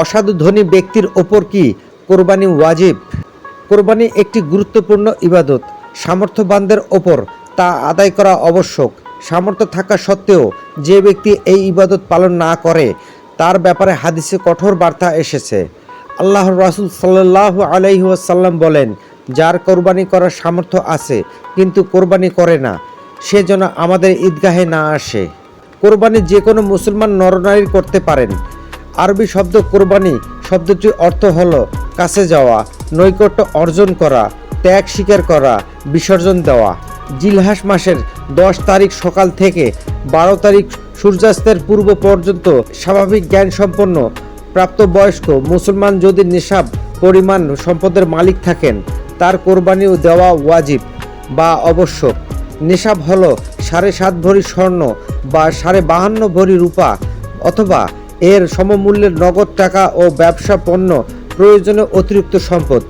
অসাধু ধনী ব্যক্তির ওপর কি কোরবানি ওয়াজিব? কোরবানি একটি গুরুত্বপূর্ণ ইবাদত। সামর্থ্যবানদের ওপর তা আদায় করা আবশ্যক। সামর্থ্য থাকা সত্ত্বেও যে ব্যক্তি এই ইবাদত পালন না করে, তার ব্যাপারে হাদিসে কঠোর বার্তা এসেছে। আল্লাহ রাসুল সাল্লাহ আলাইহি ওয়াসাল্লাম বলেন, যার কোরবানি করার সামর্থ্য আছে, কিন্তু কোরবানি করে না, সে যেন আমাদের ঈদগাহে না আসে। কোরবানি যে কোনো মুসলমান নরনারী করতে পারেন আরবি শব্দ কোরবানি শব্দটির অর্থ হল কাছে যাওয়া, নৈকট্য অর্জন করা, ত্যাগ স্বীকার করা, বিসর্জন দেওয়া। জিলহাস মাসের দশ তারিখ সকাল থেকে বারো তারিখ সূর্যাস্তের পূর্ব পর্যন্ত স্বাভাবিক জ্ঞান সম্পন্ন প্রাপ্তবয়স্ক মুসলমান যদি নিসাব পরিমাণ সম্পদের মালিক থাকেন, তার কোরবানিও দেওয়া ওয়াজিব বা আবশ্যক। নিসাব হলো সাড়ে সাত ভরি স্বর্ণ বা সাড়ে বাহান্ন ভরি রূপা অথবা এর সমমূল্যের নগদ টাকা ও ব্যবসা পণ্য, প্রয়োজনে অতিরিক্ত সম্পদ।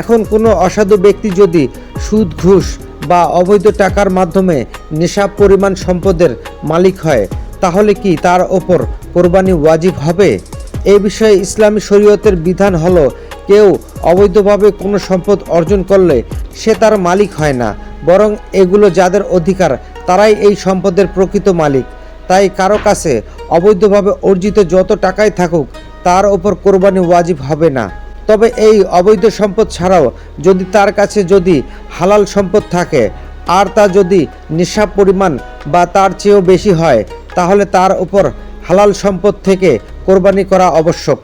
এখন কোনো অসাধু ব্যক্তি যদি সুদ, ঘুষ বা অবৈধ টাকার মাধ্যমে নেশাব পরিমাণ সম্পদের মালিক হয়, তাহলে কি তার ওপর কোরবানি ওয়াজিব হবে? এ বিষয়ে ইসলামী শরীয়তের বিধান হলো, কেউ অবৈধভাবে কোনো সম্পদ অর্জন করলে সে তার মালিক হয় না, বরং এগুলো যাদের অধিকার, তারাই এই সম্পদের প্রকৃত মালিক। তাই কারও কাছে অবৈধভাবে অর্জিত যত টাকাই থাকুক, তার ওপর কোরবানি ওয়াজিব হবে না। তবে এই অবৈধ সম্পদ ছাড়াও যদি তার কাছে যদি হালাল সম্পদ থাকে, আর তা যদি নিঃসাব পরিমাণ বা তার চেয়েও বেশি হয়, তাহলে তার উপর হালাল সম্পদ থেকে কোরবানি করা আবশ্যক।